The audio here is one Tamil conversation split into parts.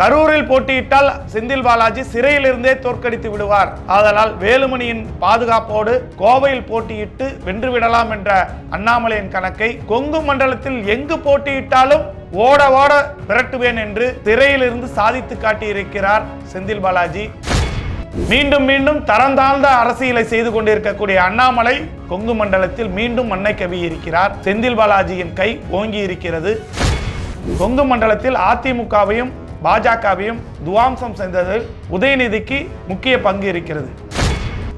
கரூரில் போட்டியிட்டால் செந்தில் பாலாஜி சிறையிலிருந்தே தோற்கடித்து விடுவார். ஆதலால் வேலுமணியின் பாதுகாப்போடு கோவையில் போட்டியிட்டு வென்று விடலாம் என்ற அண்ணாமலையின் கணக்கை கொங்கு மண்டலத்தில் எங்கு போட்டியிட்டாலும் ஓட ஓட விரட்டுவேன் என்று சிறையிலிருந்து சாதித்து காட்டியிருக்கிறார் செந்தில் பாலாஜி. மீண்டும் மீண்டும் தரம் தாழ்ந்த அரசியலை செய்து கொண்டிருக்கக்கூடிய அண்ணாமலை கொங்கு மண்டலத்தில் மீண்டும் மண்ணை கவி இருக்கிறார் செந்தில் பாலாஜியின் கை ஓங்கி இருக்கிறது கொங்கு மண்டலத்தில் அதிமுகவையும் பாஜகவையும் துவாம்சம் செய்ததில் உதயநிதிக்கு முக்கிய பங்கு இருக்கிறது.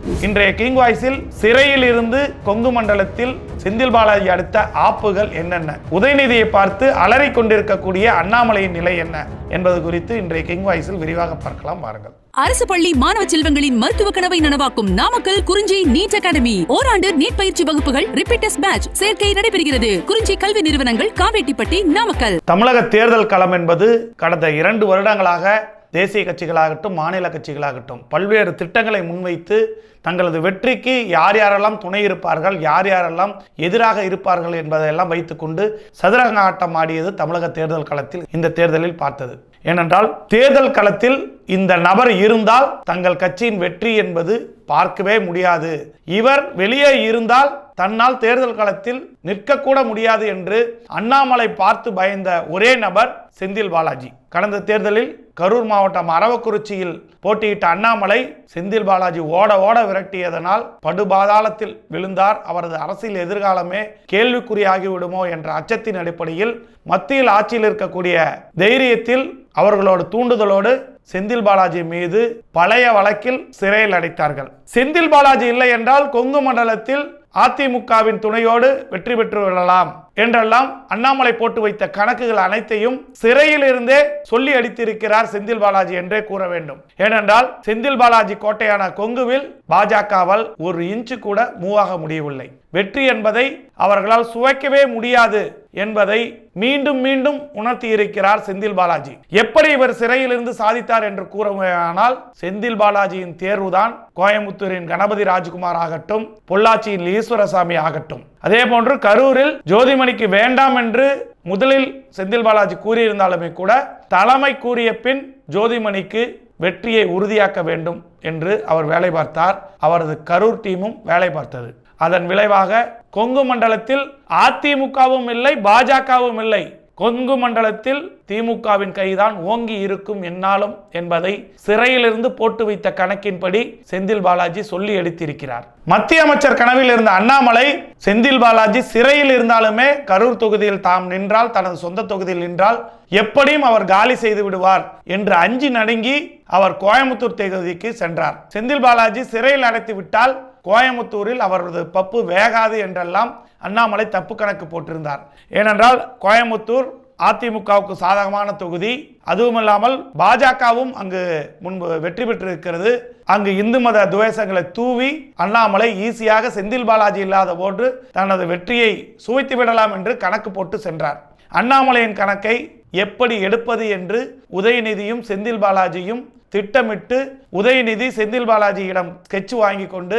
இன்றைய கிங் வாய்ஸில் சிறையில் இருந்து கொங்கு மண்டலத்தில் செந்தில் பாலாஜி அடுத்த ஆப்புகள் என்னென்ன? உதயநிதியை பார்த்து அலறிக் கொண்டிருக்கக்கூடிய அண்ணாமலையின் நிலை என்ன? என்பது குறித்து இன்றைய கிங் வாய்ஸில் விரிவாக பார்க்கலாம் பாருங்கள் அரசு பள்ளி மாணவ செல்வங்களின் மருத்துவ கனவை நனவாக்கும் நாமக்கல் குறிஞ்சி நீட் அகாடமி. ஓராண்டு நீட் பயிற்சி வகுப்புகள் ரிப்பீட்டர்ஸ் பேட்ச் சேர்க்கை நடைபெறுகிறது. குறிஞ்சி கல்வி நிறுவனங்கள் காவேட்டிப்பட்டி நாமக்கல். தமிழக தேர்தல் களம் என்பது கடந்த இரண்டு வருடங்களாக தேசிய கட்சிகளாகட்டும் மாநில கட்சிகளாகட்டும் பல்வேறு திட்டங்களை முன்வைத்து தங்களது வெற்றிக்கு யார் யாரெல்லாம் துணை இருப்பார்கள் யார் யாரெல்லாம் எதிராக இருப்பார்கள் என்பதையெல்லாம் வைத்துக்கொண்டு சதுரங்க ஆட்டம் ஆடியது தமிழக தேர்தல் களத்தில் இந்த தேர்தலில் பார்த்தது. ஏனென்றால் தேர்தல் களத்தில் இந்த நபர் இருந்தால் தங்கள் கட்சியின் வெற்றி என்பது பார்க்கவே முடியாது. இவர் வெளியே இருந்தால் தன்னால் தேர்தல் களத்தில் நிற்கக்கூட முடியாது என்று அண்ணாமலை பார்த்து பயந்த ஒரே நபர் செந்தில் பாலாஜி. கடந்த தேர்தலில் கரூர் மாவட்டம் அரவக்குறிச்சியில் போட்டியிட்ட அண்ணாமலை செந்தில் பாலாஜி ஓட ஓட விரட்டியதனால் படுபாதாளத்தில் விழுந்தார். அவரது அரசியல் எதிர்காலமே கேள்விக்குறியாகிவிடுமோ என்ற அச்சத்தின் அடிப்படையில் மத்தியில் ஆட்சியில் இருக்கக்கூடிய தைரியத்தில் அவர்களோட தூண்டுதலோடு செந்தில் பாலாஜி மீது பழைய வழக்கில் சிறையில் அடைத்தார்கள். செந்தில் பாலாஜி இல்லை என்றால் கொங்கு மண்டலத்தில் அதிமுகவின் துணையோடு வெற்றி பெற்று விடலாம் என்றெல்லாம் அண்ணாமலை போட்டு வைத்த கணக்குகள் அனைத்தையும் சிறையில் இருந்தே சொல்லி அடித்திருக்கிறார் செந்தில் பாலாஜி என்றே கூற வேண்டும். ஏனென்றால் செந்தில் பாலாஜி கோட்டையான கொங்குவில் பாஜகவால் ஒரு இன்ச்சு கூட மூவாக முடியவில்லை. வெற்றி என்பதை அவர்களால் சுவைக்கவே முடியாது என்பதை மீண்டும் மீண்டும் உணர்த்தி இருக்கிறார் செந்தில் பாலாஜி. எப்படி இவர் சிறையிலிருந்து சாதித்தார் என்று கூறுமையானால் செந்தில் பாலாஜியின் தேர்வுதான் கோயம்புத்தூரின் கணபதி ராஜ்குமார் ஆகட்டும் பொள்ளாச்சியின் ஈஸ்வரசாமி ஆகட்டும். அதே போன்று கரூரில் ஜோதிமணிக்கு வேண்டாம் என்று முதலில் செந்தில் பாலாஜி கூறியிருந்தாலுமே கூட தலைமை கூறிய பின் ஜோதிமணிக்கு வெற்றியை உறுதியாக்க வேண்டும் என்று அவர் வேலை பார்த்தார். அவரது கரூர் டீமும் வேலை பார்த்தது. அதன் விளைவாக கொங்கு மண்டலத்தில் அதிமுகவும் இல்லை பாஜகவும் இல்லை. கொங்கு மண்டலத்தில் திமுகவின் கைதான் ஓங்கி இருக்கும் என்னாலும் என்பதை சிறையிலிருந்து போட்டு வைத்த கணக்கின்படி செந்தில் பாலாஜி சொல்லி எடுத்திருக்கிறார். மத்திய அமைச்சர் கனவில் இருந்த அண்ணாமலை செந்தில் பாலாஜி சிறையில் இருந்தாலுமே கரூர் தொகுதியில் தாம் நின்றால் தனது சொந்த தொகுதியில் நின்றால் எப்படியும் அவர் காலி செய்து விடுவார் என்று அஞ்சி நடுங்கி அவர் கோயம்புத்தூர் தொகுதிக்கு சென்றார். செந்தில் பாலாஜி சிறையில் அடைத்து விட்டால் கோயமுத்தூரில் அவரது பப்பு வேகாது என்றெல்லாம் அண்ணாமலை தப்பு கணக்கு போட்டிருந்தார். ஏனென்றால் கோயமுத்தூர் அதிமுகவுக்கு சாதகமான தொகுதி அதுவும் இல்லாமல் பாஜகவும் அங்கு முன்பு வெற்றி பெற்றிருக்கிறது. அங்கு இந்து மத துவேஷங்களை தூவி அண்ணாமலை ஈஸியாக செந்தில் பாலாஜி இல்லாத போன்று தனது வெற்றியை சுவைத்து விடலாம் என்று கணக்கு போட்டு சென்றார். அண்ணாமலையின் கணக்கை எப்படி எடுப்பது என்று உதயநிதியும் செந்தில் பாலாஜியும் திட்டமிட்டு உதயநிதி செந்தில் பாலாஜியிடம் ஸ்கெட்ச் வாங்கி கொண்டு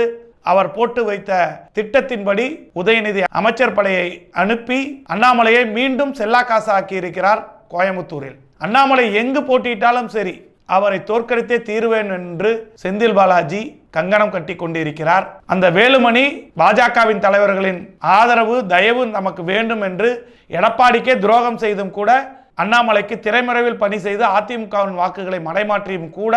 அவர் போட்டு வைத்த திட்டத்தின்படி உதயநிதி அமைச்சர் படையை அனுப்பி அண்ணாமலையை மீண்டும் செல்லாக்காசாக்கி இருக்கிறார் கோயம்புத்தூரில். அண்ணாமலை எங்கு போட்டியிட்டாலும் சரி அவரை தோற்கடித்தே தீருவேன் என்று செந்தில் பாலாஜி கங்கணம் கட்டி கொண்டிருக்கிறார். அந்த வேலுமணி பாஜகவின் தலைவர்களின் ஆதரவு தயவு நமக்கு வேண்டும் என்று எடப்பாடிக்கே துரோகம் செய்தும் கூட அண்ணாமலைக்கு திரைமறைவில் பணி செய்து அதிமுகவின் வாக்குகளை மடைமாற்றியும் கூட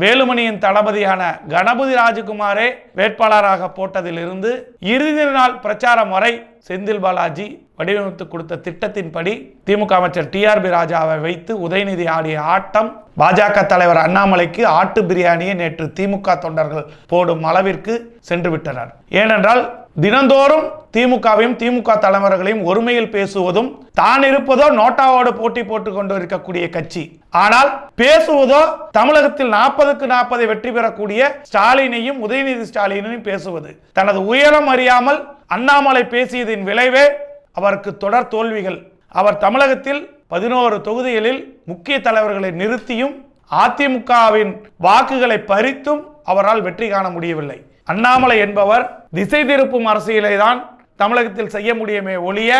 வேலுமணியின் தளபதியான கணபதி ராஜகுமாரே வேட்பாளராக போட்டதிலிருந்து இறுதி நாள் பிரச்சாரம் வரை செந்தில் பாலாஜி வடிவமைத்து கொடுத்த திட்டத்தின்படி திமுக அமைச்சர் டிஆர்பி ராஜாவை வைத்து உதயநிதி ஆடிய ஆட்டம் பாஜக தலைவர் அண்ணாமலைக்கு ஆட்டு பிரியாணியை நேற்று திமுக தொண்டர்கள் போடும் அளவிற்கு சென்று விட்டனர். ஏனென்றால் தினந்தோறும் திமுகவையும் திமுக தலைவர்களையும் ஒருமையில் பேசுவதும் தான் இருப்பதோ நோட்டாவோடு போட்டி போட்டுக் கொண்டு இருக்கக்கூடிய கட்சி. ஆனால் பேசுவதோ தமிழகத்தில் நாற்பதுக்கு நாற்பதை வெற்றி பெறக்கூடிய ஸ்டாலினையும் உதயநிதி ஸ்டாலினையும் பேசுவது. தனது உயரம் அறியாமல் அண்ணாமலை பேசியதின் விளைவே அவருக்கு தொடர் தோல்விகள். அவர் தமிழகத்தில் பதினோரு தொகுதிகளில் முக்கிய தலைவர்களை நிறுத்தியும் அதிமுகவின் வாக்குகளை பறித்தும் அவரால் வெற்றி காண முடியவில்லை. அண்ணாமலை என்பவர் திசை திருப்பும் அரசியலை தான் தமிழகத்தில் செய்ய முடியுமே ஒழிய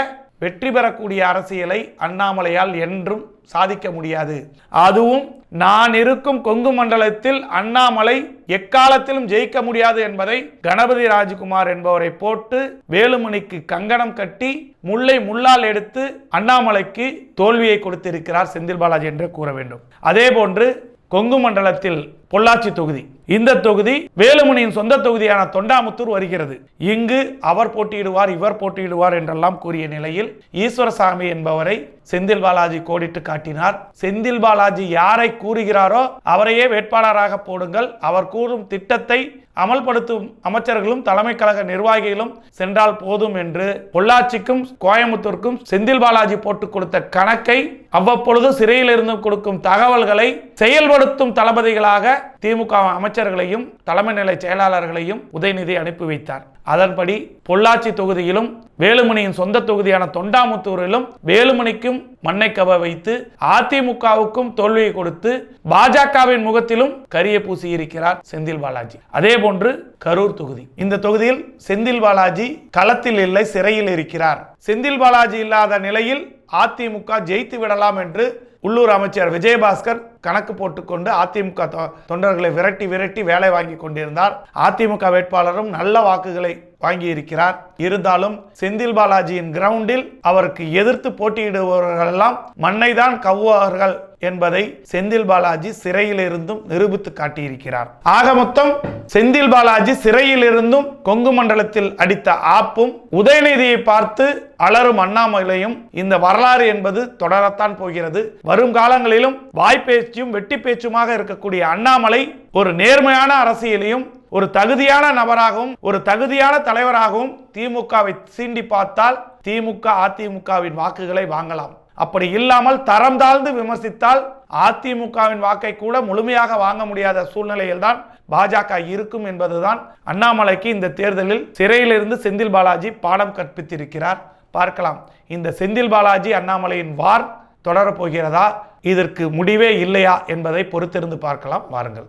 வெற்றி பெறக்கூடிய அரசியலை அண்ணாமலையால் என்றும் சாதிக்க முடியாது. அதுவும் நான் இருக்கும் கொங்கு மண்டலத்தில் அண்ணாமலை எக்காலத்திலும் ஜெயிக்க முடியாது என்பதை கணபதி ராஜ்குமார் என்பவரை போட்டு வேலுமணிக்கு கங்கணம் கட்டி முல்லை முள்ளால் எடுத்து அண்ணாமலைக்கு தோல்வியை கொடுத்திருக்கிறார் செந்தில் பாலாஜி என்று கூற வேண்டும். அதே போன்று கொங்கு மண்டலத்தில் பொள்ளாச்சி தொகுதி. இந்த தொகுதி வேலுமணியின் சொந்த தொகுதியான தொண்டாமுத்தூர் வருகிறது. இங்கு அவர் போட்டியிடுவார் இவர் போட்டியிடுவார் என்றெல்லாம் கூறிய நிலையில் ஈஸ்வரசாமி என்பவரை செந்தில் பாலாஜி கோடிட்டு காட்டினார். செந்தில் பாலாஜி யாரை கூறுகிறாரோ அவரையே வேட்பாளராக போடுங்கள். அவர் கூறும் திட்டத்தை அமல்படுத்தும் அமைச்சர்களும் தலைமை கழக நிர்வாகிகளும் சென்றால் போதும் என்று பொள்ளாச்சிக்கும் கோயம்புத்தூருக்கும் செந்தில் பாலாஜி போட்டுக் கொடுத்த கணக்கை அவ்வப்பொழுது சிறையில் இருந்து கொடுக்கும் தகவல்களை செயல்படுத்தும் தளபதிகளாக திமுக அமைச்சர்களையும் தலைமை நிலை செயலாளர்களையும் உதயநிதி அனுப்பி வைத்தார். அதன்படி பொள்ளாச்சி தொகுதியிலும் வேலுமணியின் சொந்த தொகுதியான தொண்டாமுத்தூரிலும் வேலுமணிக்கும் மண்ணை கவ வைத்து அதிமுகவுக்கும் தோல்வியை கொடுத்து பாஜகவின் முகத்திலும் கரிய பூசி இருக்கிறார் செந்தில் பாலாஜி. அதே போன்று கரூர் தொகுதி. இந்த தொகுதியில் செந்தில் பாலாஜி களத்தில் இல்லை சிறையில் இருக்கிறார். செந்தில் பாலாஜி இல்லாத நிலையில் அதிமுக ஜெயித்து விடலாம் என்று உள்ளூர் அமைச்சர் விஜயபாஸ்கர் கணக்கு போட்டுக்கொண்டு அதிமுக தொ- தொண்டர்களை விரட்டி விரட்டி வேலை வாங்கி கொண்டிருந்தார். அதிமுக வேட்பாளரும் நல்ல வாக்குகளை வாங்கி இருக்கிறார் இருந்தாலும் செந்தில் பாலாஜியின் கிரவுண்டில் அவருக்கு எதிர்த்து போட்டியிடுபவர்கள் எல்லாம் மண்ணை தான் கவ்வார்கள் என்பதை செந்தில் பாலாஜி சிறையிலிருந்தும் நிரூபித்து காட்டியிருக்கிறார். ஆக மொத்தம் செந்தில் பாலாஜி சிறையிலிருந்தும் கொங்கு மண்டலத்தில் அடித்த ஆப்பும் உதயநிதியை பார்த்து அலரும் அண்ணாமலையும் இந்த வரலாறு என்பது தொடரத்தான் போகிறது. வரும் காலங்களிலும் வாய்ப்பேச்சும் வெட்டி பேச்சுமாக இருக்கக்கூடிய அண்ணாமலை ஒரு நேர்மையான அரசியலையும் ஒரு தகுதியான நபராகவும் ஒரு தகுதியான தலைவராகவும் திமுகவை சீண்டி பார்த்தால் திமுக அதிமுகவின் வாக்குகளை வாங்கலாம். அப்படி இல்லாமல் தரம் தாழ்ந்து விமர்சித்தால் அதிமுகவின் வாக்கை கூட முழுமையாக வாங்க முடியாத சூழ்நிலையில்தான் பாஜக இருக்கும் என்பதுதான் அண்ணாமலைக்கு இந்த தேர்தலில் சிறையிலிருந்து செந்தில் பாலாஜி பாடம் கற்பித்திருக்கிறார். பார்க்கலாம். இந்த செந்தில் பாலாஜி அண்ணாமலையின் வார் தொடரப் போகிறதா? இதற்கு முடிவே இல்லையா என்பதை பொறுத்திருந்து பார்க்கலாம். வாருங்கள்.